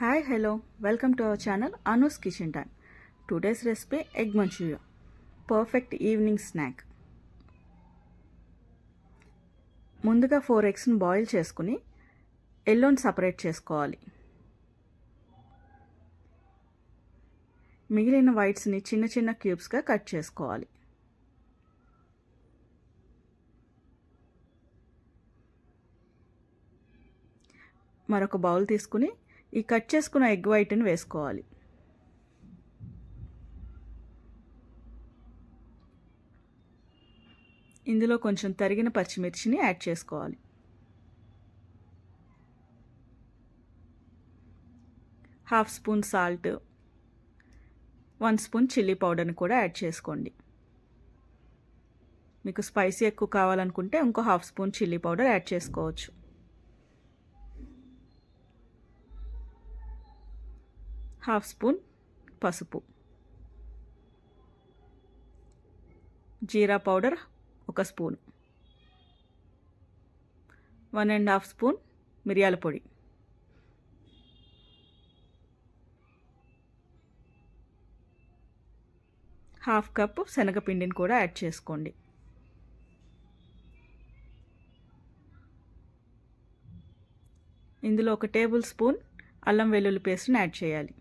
Hi hello welcome to our channel Anu's kitchen time today's recipe egg manchurian perfect evening snack ముందుగా four ఎగ్స్ని boil చేసుకుని ఎల్లోని separate చేసుకోవాలి. మిగిలిన వైట్స్ని చిన్న చిన్న క్యూబ్స్గా కట్ చేసుకోవాలి. మరొక బౌల్ తీసుకుని ఈ కట్ చేసుకున్న ఎగ్ వైట్ని వేసుకోవాలి. ఇందులో కొంచెం తరిగిన పచ్చిమిర్చిని యాడ్ చేసుకోవాలి. Half spoon salt one spoon chilli పౌడర్ని కూడా యాడ్ చేసుకోండి. మీకు స్పైసీ ఎక్కువ కావాలనుకుంటే ఇంకో half spoon chilli powder add చేసుకోవచ్చు. హాఫ్ స్పూన్ పసుపు. జీరా పౌడర్ ఒక spoon. One and half spoon మిరియాల పొడి. హాఫ్ కప్ శనగపిండిని కూడా యాడ్ చేసుకోండి. ఇందులో ఒక టేబుల్ స్పూన్ అల్లం వెల్లుల్లి పేస్ట్ని యాడ్ చేయాలి.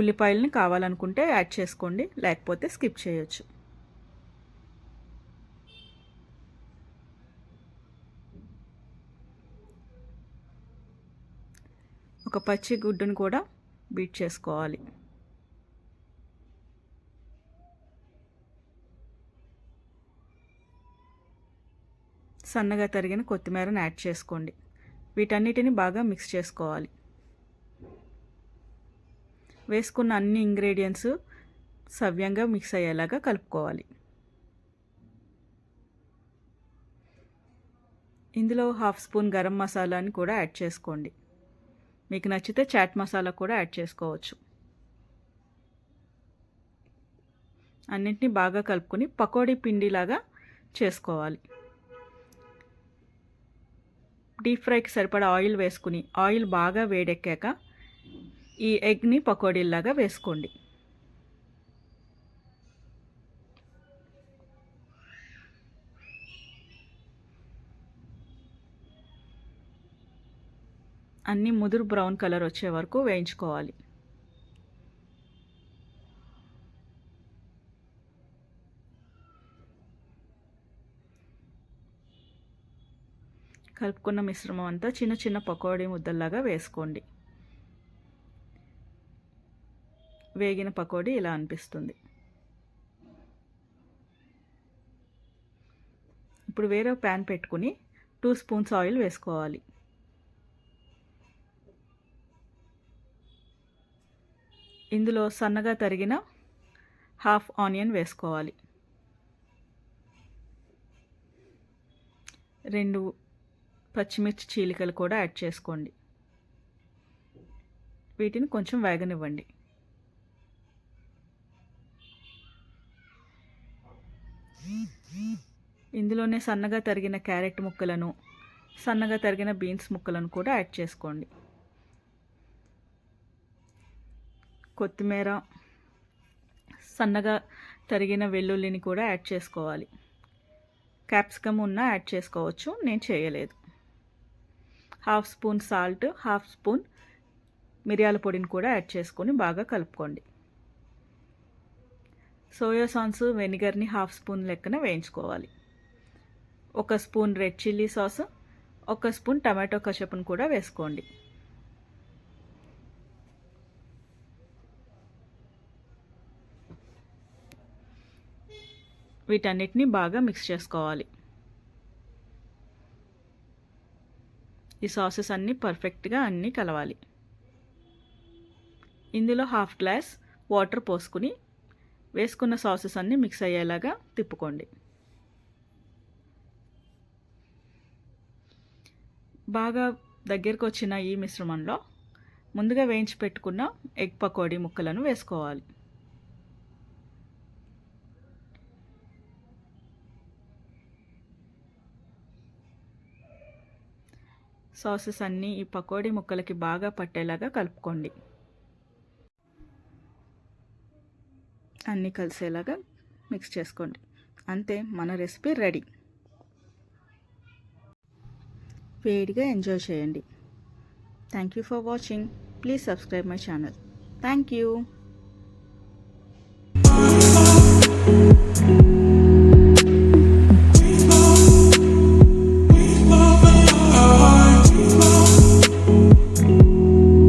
ఉల్లిపాయలని కావాలనుకుంటే యాడ్ చేసుకోండి లేకపోతే స్కిప్ చేయొచ్చు. ఒక పచ్చి గుడ్డును కూడా బీట్ చేసుకోవాలి. సన్నగా తరిగిన కొత్తిమీరను యాడ్ చేసుకోండి. వీటన్నిటిని బాగా మిక్స్ చేసుకోవాలి. వేసుకున్న అన్ని ఇంగ్రీడియంట్స్ సవ్యంగా మిక్స్ అయ్యేలాగా కలుపుకోవాలి. ఇందులో హాఫ్ స్పూన్ గరం మసాలాని కూడా యాడ్ చేసుకోండి. మీకు నచ్చితే చాట్ మసాలా కూడా యాడ్ చేసుకోవచ్చు. అన్నింటినీ బాగా కలుపుకొని పకోడీ పిండిలాగా చేసుకోవాలి. డీప్ ఫ్రైకి సరిపడా ఆయిల్ వేసుకుని ఆయిల్ బాగా వేడెక్కాక ఈ ఎగ్ని పకోడీలాగా వేసుకోండి. అన్నీ ముదురు బ్రౌన్ కలర్ వచ్చే వరకు వేయించుకోవాలి. కలుపుకున్న మిశ్రమం అంతా చిన్న చిన్న పకోడీ ముద్దల్లాగా వేసుకోండి. వేగిన పకోడీ ఇలా అనిపిస్తుంది. ఇప్పుడు వేరే ప్యాన్ పెట్టుకుని టూ స్పూన్స్ ఆయిల్ వేసుకోవాలి. ఇందులో సన్నగా తరిగిన హాఫ్ ఆనియన్ వేసుకోవాలి. రెండు పచ్చిమిర్చి చీలికలు కూడా యాడ్ చేసుకోండి. వీటిని కొంచెం వేగనివ్వండి. ఇందులోనే సన్నగా తరిగిన క్యారెట్ ముక్కలను సన్నగా తరిగిన బీన్స్ ముక్కలను కూడా యాడ్ చేసుకోండి. కొత్తిమీర సన్నగా తరిగిన వెల్లుల్లిని కూడా యాడ్ చేసుకోవాలి. క్యాప్సికమ్ ఉన్న యాడ్ చేసుకోవచ్చు నేను చేయలేదు. Half spoon salt half spoon మిరియాల పొడిని కూడా యాడ్ చేసుకొని బాగా కలుపుకోండి. సోయా సాస్ వెనిగర్ని హాఫ్ స్పూన్ లెక్కన వేయించుకోవాలి. ఒక స్పూన్ రెడ్ చిల్లీ సాస్ ఒక స్పూన్ టమాటో కషపును కూడా వేసుకోండి. వీటన్నిటిని బాగా మిక్స్ చేసుకోవాలి. ఈ సాసెస్ అన్నీ పర్ఫెక్ట్గా అన్నీ కలవాలి. ఇందులో హాఫ్ గ్లాస్ వాటర్ పోసుకుని వేసుకున్న సాసెస్ అన్నీ మిక్స్ అయ్యేలాగా తిప్పుకోండి. బాగా దగ్గరకు వచ్చిన ఈ మిశ్రమంలో ముందుగా వేయించి పెట్టుకున్న ఎగ్ పకోడీ ముక్కలను వేసుకోవాలి. సాసెస్ అన్నీ ఈ పకోడీ ముక్కలకి బాగా పట్టేలాగా కలుపుకోండి. అన్నీ కలిసేలాగా మిక్స్ చేసుకోండి. అంతే మన రెసిపీ రెడీ వేడిగా ఎంజాయ్ చేయండి. Thank you for watching please subscribe my channel thank you